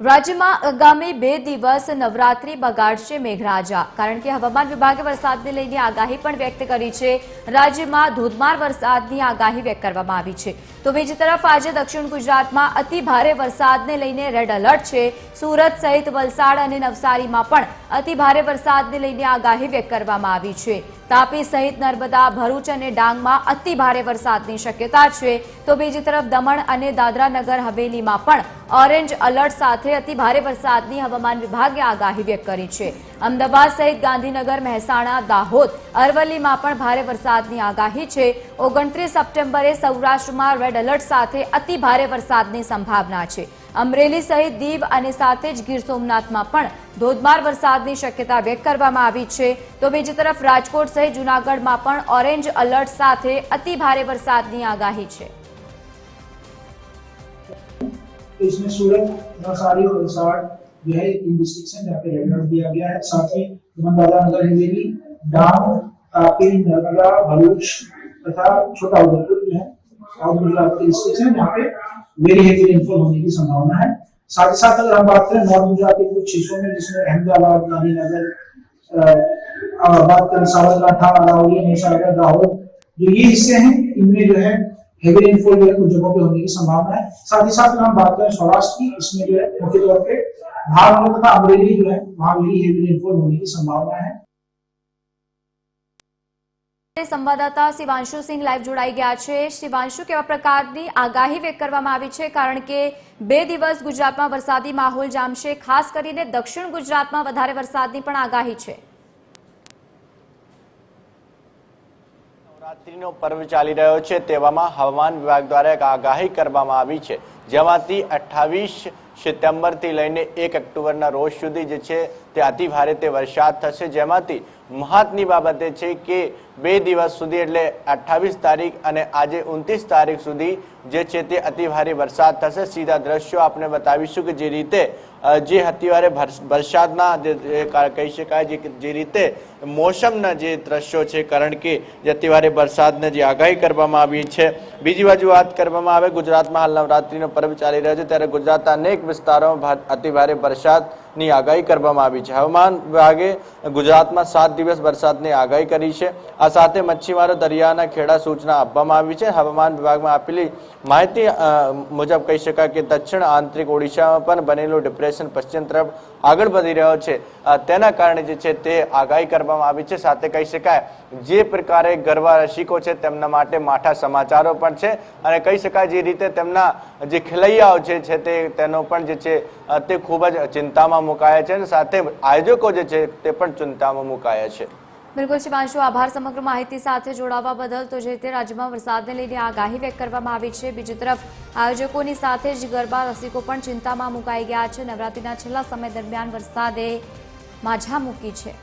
રાજ્યમાં આગામી બે દિવસ નવરાત્રી બગાડશે મેઘરાજા, કારણ કે હવામાન વિભાગે વરસાદને લઈને આગાહી પણ વ્યક્ત કરી છે. રાજ્યમાં ધોધમાર વરસાદની આગાહી વ્યક્ત કરવામાં આવી છે. તો બીજી તરફ આજે દક્ષિણ ગુજરાતમાં અતિ ભારે વરસાદને લઈને રેડ એલર્ટ છે. સુરત સહિત વલસાડ અને નવસારીમાં પણ અતિ ભારે વરસાદને લઈને આગાહી વ્યક્ત કરવામાં આવી છે. તાપી સહિત નર્મદા, ભરૂચ અને ડાંગમાં અતિ ભારે વરસાદની શક્યતા છે. તો બીજી તરફ દમણ અને દાદરા નગર હવેલીમાં પણ ઓરેન્જ એલર્ટ સાથે અતિ ભારે વરસાદની હવામાન વિભાગે આગાહી વ્યક્ત કરી છે. અમદાવાદ સહિત ગાંધીનગર, મહેસાણા, દાહોદ, અરવલ્લીમાં પણ ભારે વરસાદની આગાહી છે. ઓગણત્રીસ સપ્ટેમ્બરે સૌરાષ્ટ્રમાં રેડ એલર્ટ સાથે અતિ ભારે વરસાદની સંભાવના છે. અમરેલી સહિત દીવ અને સાથે જ ગીર સોમનાથમાં પણ ધોધમાર વરસાદની શક્યતા વ્યક્ત કરવામાં આવી છે તો બીજી તરફ રાજકોટ સહિત જૂનાગઢમાં પણ ઓરેન્જ એલર્ટ સાથે અતિ ભારે વરસાદની आगाही છે तो इसमें सूरत नवसारी और वलसाड़ जो है इन डिस्ट्रिक्ट है जहाँ पे रेड अलर्ट दिया गया है साथ ही दादरा नगर हवेली डांग तापी नर्मदा भरूच तथा छोटा उदयपुर जो है के डिस्ट्रिक्ट है। साथ ही साथ अगर हम बात करें, नॉर्थ गुजरात के कुछ हिस्सों में, जिसमें अहमदाबाद, गांधीनगर ये हिस्से हैं, इनमें जो है कुछ जगहों पे होने की संभावना है। साथ ही साथ अगर हम बात करें सौराष्ट्र की, इसमें जो है मुख्य तौर पे भावनगर तथा अमरेली जो है, वहाँ हेवी रेनफॉल होने की संभावना है। સંવાદદાતા શિવાંશુ સિંહ લાઈવ જોડાઈ ગયા છે. શિવાંશુ, કેવા પ્રકારની આગાહી વ્યક્ત કરવામાં આવી છે? કારણ કે બે દિવસ ગુજરાતમાં વરસાદી માહોલ જામશે, ખાસ કરીને દક્ષિણ ગુજરાતમાં વધારે વરસાદની પણ આગાહી છે. નવરાત્રીનો પર્વ ચાલી રહ્યો છે. તેવામાં હવામાન વિભાગ દ્વારા એક આગાહી કરવામાં આવી છે. જેમાંથી અઠ્ઠાવીસ સપ્ટેમ્બરથી લઈને એક ઓક્ટોબરના રોજ સુધી જે છે તે અતિ ભારે તે વરસાદ થશે. જેમાંથી મહત્વની બાબત એ છે કે બે દિવસ સુધી, એટલે અઠ્ઠાવીસ તારીખ અને આજે ઉનત્રીસ તારીખ સુધી જે છે તે અતિ ભારે વરસાદ થશે. સીધા દ્રશ્યો આપણે બતાવીશું કે જે રીતે જે અતિવારે વરસાદના જે કહી શકાય જે જે રીતે મોસમના જે દ્રશ્યો છે, કારણ કે જે અતિવારે વરસાદને જે આગાહી કરવામાં આવી છે. બીજી બાજુ વાત કરવામાં આવે, ગુજરાતમાં હાલ નવરાત્રીનો પર્વ ચાલી રહ્યો છે, ત્યારે ગુજરાતના અનેક વિસ્તારોમાં અતિભારે વરસાદની આગાહી કરવામાં આવી છે. હવામાન વિભાગે ગુજરાતમાં સાત દિવસ વરસાદની આગાહી કરી છે. આ સાથે મચ્છીમારો, દરિયાના ખેડા સૂચના આપવામાં આવી છે. હવામાન વિભાગમાં આપેલી માહિતી મુજબ કહી શકાય કે દક્ષિણ આંતરિક ઓડિશામાં પણ બનેલું ડિપ્રેશન પશ્ચિમ તરફ આગળ વધી રહ્યો છે. તેના કારણે જે છે તે આગાહી કરવામાં આવી છે. સાથે કહી શકાય, જે પ્રકારે ગરબા રસિકો છે તેમના માટે માઠા સમાચારો પણ છે અને કહી શકાય જે રીતે તેમના જે ખેલૈયાઓ છે તે, તેનો પણ જે છે તે ખૂબ જ ચિંતામાં મુકાયા છે અને સાથે આયોજકો જે છે તે પણ ચિંતામાં મુકાયા છે. બિલકુલ શિવાંશુ, આભાર સમગ્ર માહિતી સાથે જોડાવા બદલ. તો જે તે રાજ્યમાં વરસાદને લઈને આગાહી વ્યક્ત કરવામાં આવી છે, બીજી તરફ આયોજકોની સાથે જ ગરબા રસિકો પણ ચિંતામાં મુકાઈ ગયા છે. નવરાત્રીના છેલ્લા સમય દરમિયાન વરસાદે માઝા મૂકી છે.